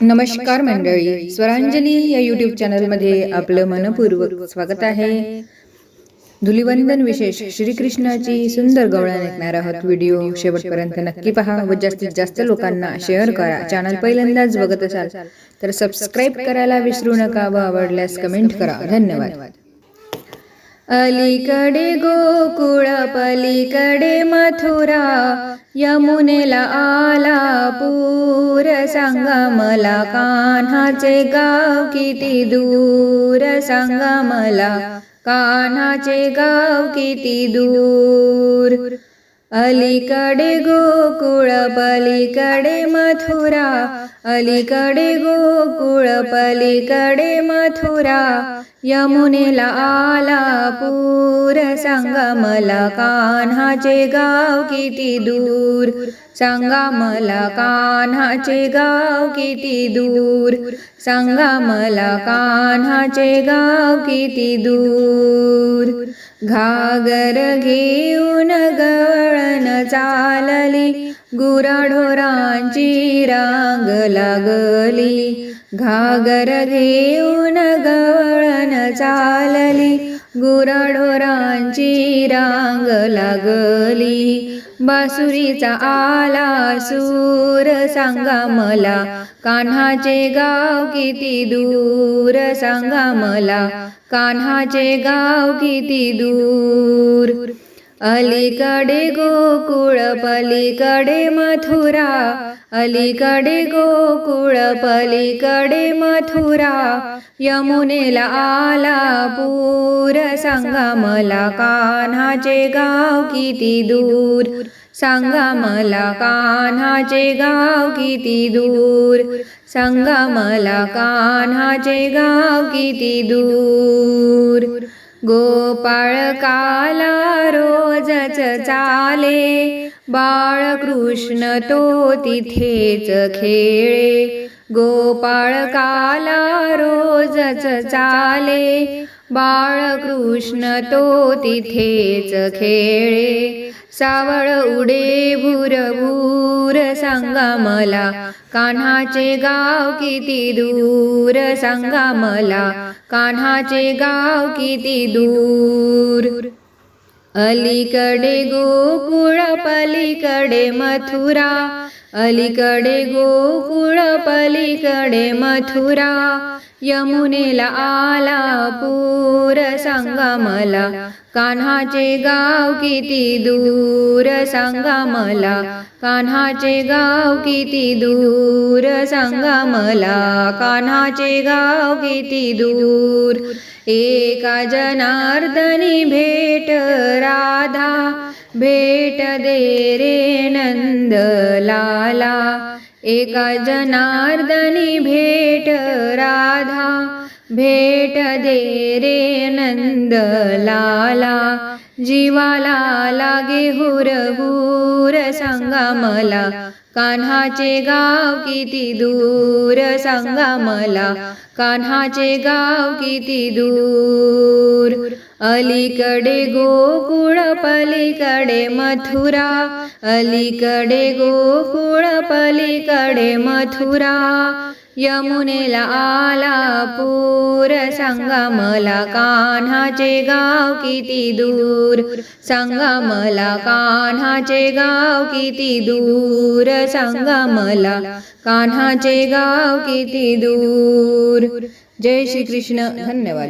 नमस्कार मंडळी. स्वरांजली या युट्यूब चॅनलमध्ये आपलं मनपूर्वक स्वागत आहे. धुलिवंदन विशेष श्रीकृष्णाची सुंदर गवळण ऐकणार आहोत. व्हिडिओ शेवटपर्यंत नक्की पहा व जास्तीत जास्त लोकांना शेअर करा. चॅनल पहिल्यांदाच बघत असाल तर सबस्क्राईब करायला विसरू नका व आवडल्यास कमेंट करा. धन्यवाद. अलीकडे गोकुळ पलीकडे मथुरा यमुनेला आला पूर. सांगा मला कान्हाचे गाव किती दूर? सांगा मला कान्हाचे गाव किती दूर? अलीकडे गोकुळ पलीकडे मथुरा अलीकडे गोकुळ पलीकडे मथुरा यमुनेला आला पूर सांगा मला कान्हाचे गाव किती दूर? सांगा मला कान्हाचे गाव किती दूर? सांगा मला कान्हाचे गाव किती दूर? घागर घेऊन गळण चालली गुराढोरांची रांग लागली. घागर घेऊन गवळण चालली. गुराढोरांची रांग लागली. बासुरीचा आला सूर सांगा मला. कान्हाचे गाव किती दूर सांगा मला. कान्हाचे गाव किती दूर? अलीकडे गोकुळ पलीकडे मथुरा. अलीकडे गोकुळ पलीकडे मथुरा. यमुनेला आला पूर सांगा मला कान्हाचे गाव किती दूर. सांगा मला कान्हाचे गाव किती दूर. सांगा मला कान्हाचे गाव किती दूर. गोपाळ काला रोजच चाले. बाळकृष्ण तो तिथेच खेळे. गोपाळ काला रोजच चाले. बाळकृष्ण तो तिथेच खेळे. सावळ उडे भूर भूर सांगा मला कान्हाचे गाव किती दूर? सांगा मला कान्हाचे गाव किती दूर? अलीकडे गोकुळ पलीकडे मथुरा अलीकडे गोकुळ पलीकडे मथुरा यमुनेला आला पूर सांगा मला कान्हाचे गाव किती दूर सांगा मला कान्हाचे गाव किती दूर सांगा मला कान्हाचे गाव किती दूर. एका जनार्दनी भेट राधा. भेट दे रे नंद लाला एका जनार्दनी भेट भेट दे रे नंद लाला जीवाला लागे हुर हुर सांगा मला कान्हाचे गाव किती दूर सांगा मला कान्हाचे गाव किती दूर. अलीकडे गोकुळ पलीकडे मथुरा. अलीकडे गोकुळ पलीकडे मथुरा. यमुनेला आला पूर सांगा मला कान्हाचे गाव किती दूर? सांगा मला कान्हाचे गाव किती दूर? सांगा मला कान्हाचे गाव किती दूर? जय श्री कृष्ण धन्यवाद.